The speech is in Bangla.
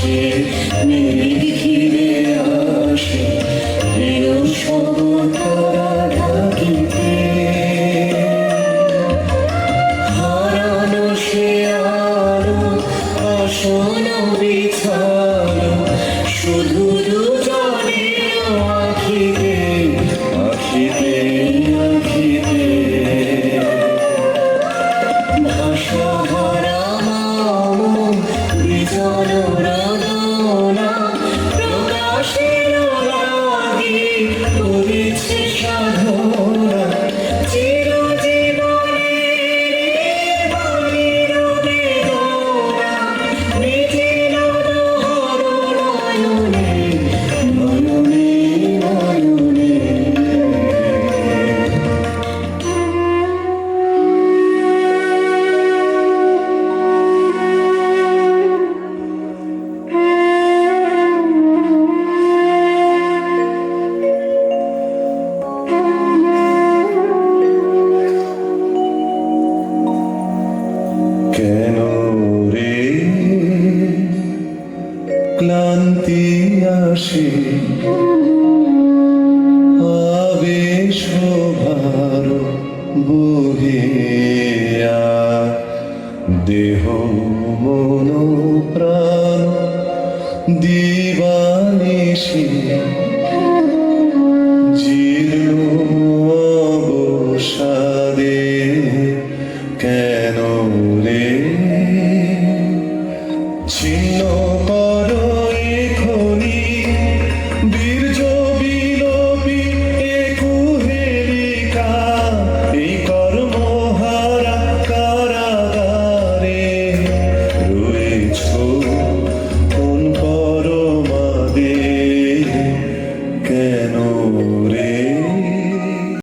Cristo. ক্লান্তি আসে। আবেশ ভার বহিয়া দেহ মন প্রাণ দিবানিশি। জীর্ণ কেন রে? ছিন্ন